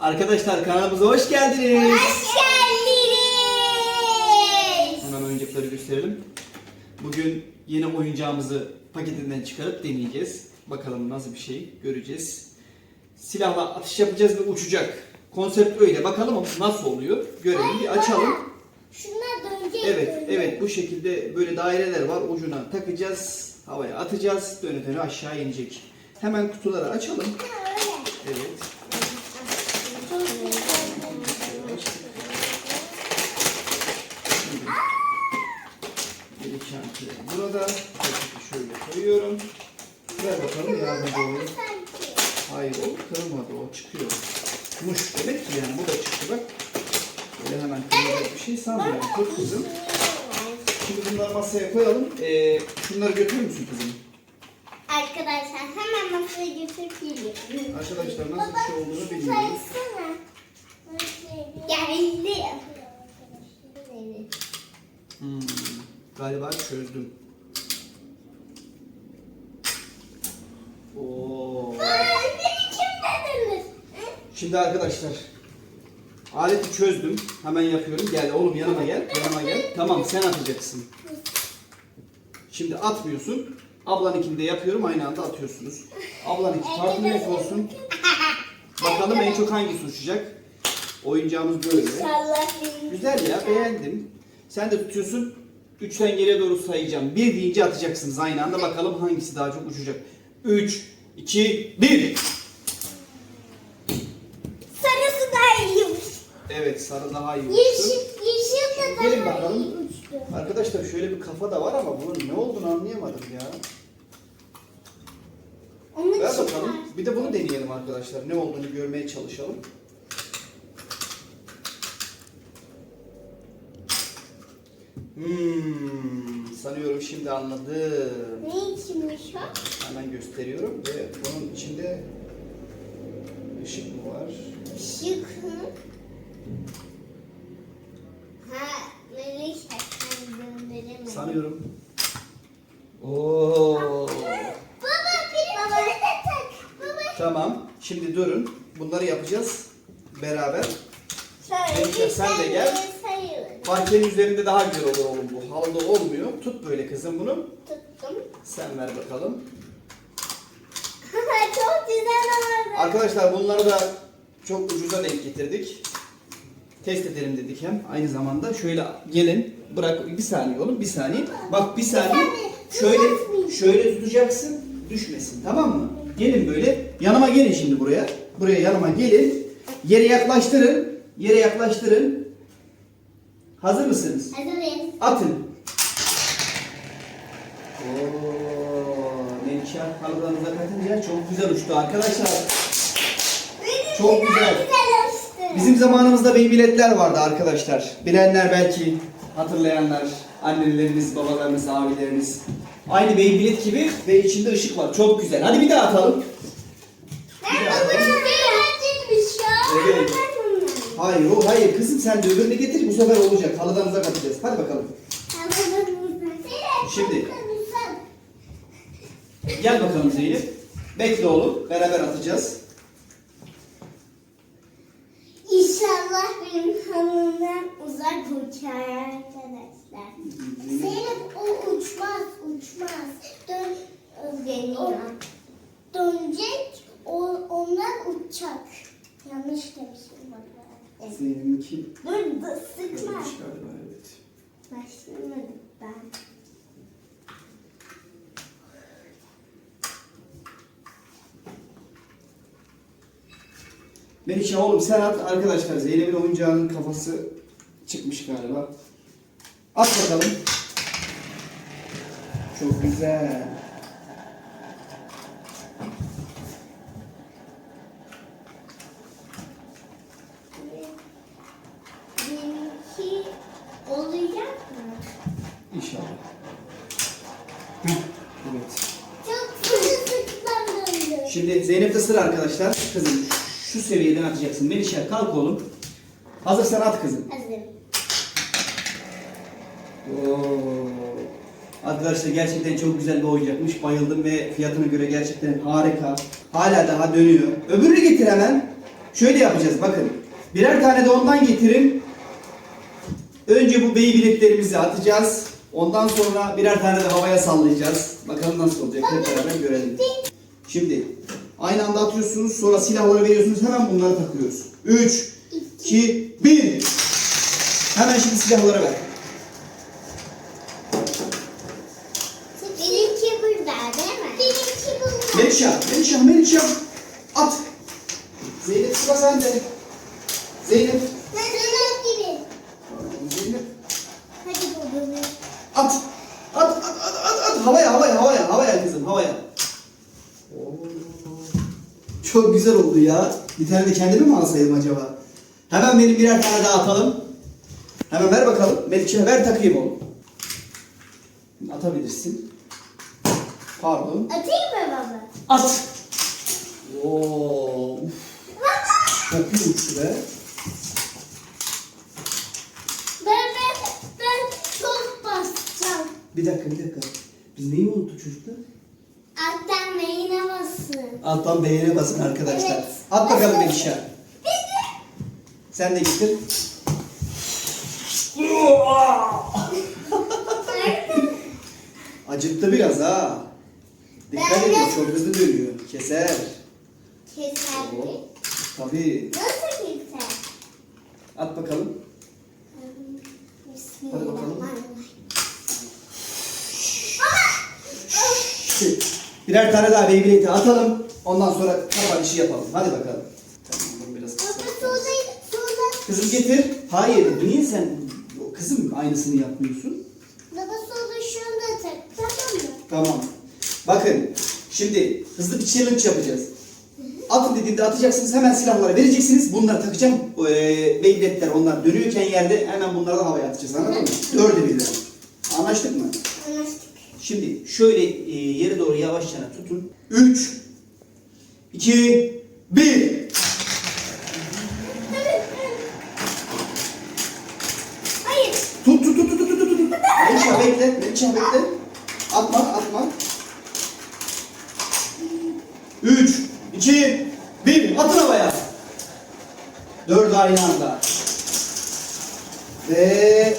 Arkadaşlar kanalımıza hoş geldiniz. Hoş geldiniz. Hemen oyuncakları gösterelim. Bugün yeni oyuncağımızı paketinden çıkarıp deneyeceğiz. Bakalım nasıl bir şey göreceğiz. Silahla atış yapacağız ve uçacak. Konsept öyle. Bakalım nasıl oluyor. Görelim bir açalım. Şunlar dönecek. Evet, evet bu şekilde böyle daireler var. Ucuna takacağız, havaya atacağız, döne döne aşağı inecek. Hemen kutuları açalım. Evet. Bir çantayı burada. Paketi şöyle koyuyorum. Ver bakalım yardımcı olayım. Sanki. Hayır o kırılmadı o çıkıyor. Ki yani bu da çıktı bak. Böyle hemen kırılacak bir şey sanmıyorum. Tut kızım. Şimdi bunları masaya koyalım. Ee, şunları götürür müsün kızım? Arkadaşlar hemen masaya götürüp. Arkadaşlar nasıl bir şey olduğunu bilmiyorum. Geldi. Hmm, galiba çözdüm. Şimdi arkadaşlar aleti çözdüm. Hemen yapıyorum. Gel oğlum yanıma gel. Yanıma gel. Tamam sen atacaksın. Şimdi atmıyorsun. Ablanınkini de yapıyorum. Aynı anda atıyorsunuz. Ablanınki farklı renk olsun. Bakalım en çok hangisi uçacak. Oyuncağımız böyle. Güzel ya beğendim. Sen de tutuyorsun. Üçten geriye doğru sayacağım. Bir deyince atacaksınız aynı anda. Bakalım hangisi daha çok uçacak. Üç, iki, bir. Evet sarı daha iyi uçtu. Yeşil, yeşil de Gelin daha bakalım. iyi uçtu. Arkadaşlar şöyle bir kafa da var ama bunun ne olduğunu anlayamadım ya. Onu Ver çıkar. bakalım. Bir de bunu deneyelim arkadaşlar. Ne olduğunu görmeye çalışalım. Hmm, sanıyorum şimdi anladım. Ne içinmiş o? Hemen gösteriyorum ve bunun içinde ışık mı var? Şık mı? Ha, Melih sen gönderemem. Sanıyorum. Oo. Baba benimkini de tak. Baba. Tamam. Şimdi durun. Bunları yapacağız beraber. Bir sen de gel. Parkenin üzerinde daha güzel olur oğlum bu. Halıda olmuyor. Tut böyle kızım bunu. Tuttum. Sen ver bakalım. Çok güzel oldu. Arkadaşlar bunları da çok ucuza denk getirdik. Test edelim dedik hem aynı zamanda. Şöyle gelin. Bırak bir saniye oğlum bir saniye. Bak bir saniye. Şöyle şöyle tutacaksın. Düşmesin tamam mı? Gelin böyle. Yanıma gelin şimdi buraya. Buraya yanıma gelin. Yere yaklaştırın. Yere yaklaştırın. Hazır mısınız? Hazırız. Atın. Oo, Melike halılarınıza katınca çok güzel uçtu arkadaşlar. Çok güzel. Bizim zamanımızda Beyblade'ler vardı arkadaşlar. Bilenler belki hatırlayanlar, annelerimiz, babalarımız, abilerimiz. Aynı Beyblade gibi ve içinde ışık var. Çok güzel. Hadi bir daha atalım. Ben beğendirmiş ya. Evet. Hayır o hayır kızım sen de öbürünü getir bu sefer olacak. Halılarınıza katacağız. Hadi bakalım. Şimdi. Gel bakalım Zeynep. Bekle oğlum. Beraber atacağız. İnşallah benim hanımdan uzak uçar arkadaşlar. Zeynep o uçmaz, uçmaz. Dön, deniyor. Dönecek, o, onlar uçacak. Yanlış demişim. Evet. Zeynep'inki Dur, dur, sıkma. Yanlış galiba evet. Başlamadım ben. Melike oğlum sen at arkadaşlar Zeynep'in oyuncağının kafası çıkmış galiba. At bakalım. Çok güzel. Benimki olacak mı? İnşallah. Heh, evet. Çok döndü. Şimdi Zeynep'te sıra arkadaşlar. Kızım şu seviyeden atacaksın. Melike kalk oğlum. Hazırsan at kızım. Hazırım. Oo. Arkadaşlar gerçekten çok güzel bir oyuncakmış. Bayıldım ve fiyatına göre gerçekten harika. Hala daha dönüyor. Öbürünü getir hemen. Şöyle yapacağız bakın. Birer tane de ondan getirin. Önce bu bey biletlerimizi atacağız. Ondan sonra birer tane de havaya sallayacağız. Bakalım nasıl olacak hep beraber görelim. Şimdi aynı anda atıyorsunuz sonra silahları veriyorsunuz hemen bunları takıyoruz. 3, 2, 1. Hemen şimdi silahları ver. Benimki burada değil mi? Melişah, Melişah, Melişah. At. Zeynep sıra sende. Zeynep. Ben Zeynep gibi. Zeynep. Hadi babamı. At. At, at, at, at, at. Havaya, havaya, havaya, havaya kızım, havaya. Oo. Çok güzel oldu ya. Bir tane de kendime mi alsaydım acaba? Hemen benim birer tane daha atalım. Hemen ver bakalım. Melike ver takayım oğlum. Atabilirsin. Pardon. Atayım mı baba? At. Oo. Çok iyi uçtu be. Ben, ben, ben çok basacağım. Bir dakika, bir dakika. Biz neyi unuttuk çocuklar? Alttan meyine basın. Alttan beğene basın arkadaşlar. Evet. At bakalım Melişah. Sen de getir. Acıttı biraz ha. Dikkat edin çok hızlı dönüyor. Keser. Keser mi? Oo. Tabii. Nasıl keser? At bakalım. Bismillahirrahmanirrahim. Şey, Birer tane daha Beyblade'i atalım. Ondan sonra kapanışı yapalım. Hadi bakalım. Tamam, bunu biraz soda. Kızım getir. Hayır. Niye sen kızım aynısını yapmıyorsun? Baba soda şunu da tak. Tamam mı? Tamam. Bakın şimdi hızlı bir challenge yapacağız. Atın dediğimde atacaksınız hemen silahları vereceksiniz. Bunları takacağım. Ee, Beyblade'ler onlar dönüyorken yerde hemen bunları da havaya atacağız anladın mı? Dördü birden. Anlaştık mı? Anlaştık. Şimdi şöyle e, yere doğru yavaşça tutun. 3 2 1 Hayır. Tut tut tut tut tut tut. Melişah bekle. Melişah bekle. Atma atma. 3 2 1 Atın havaya. Dört aynı anda. Ve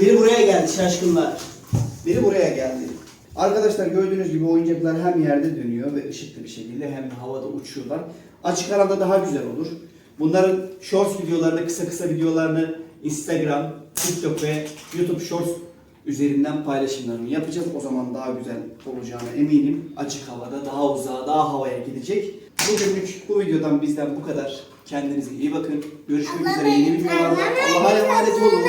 biri buraya geldi şaşkınlar. Biri buraya geldi. Arkadaşlar gördüğünüz gibi oyuncaklar hem yerde dönüyor ve ışıklı bir şekilde hem havada uçuyorlar. Açık alanda daha güzel olur. Bunların shorts videolarını, kısa kısa videolarını Instagram, TikTok ve YouTube Shorts üzerinden paylaşımlarını yapacağız. O zaman daha güzel olacağına eminim. Açık havada, daha uzağa, daha havaya gidecek. Bugünlük bu videodan bizden bu kadar. Kendinize iyi bakın. Görüşmek Allah üzere yeni videolarda. Allah Allah'a emanet olun.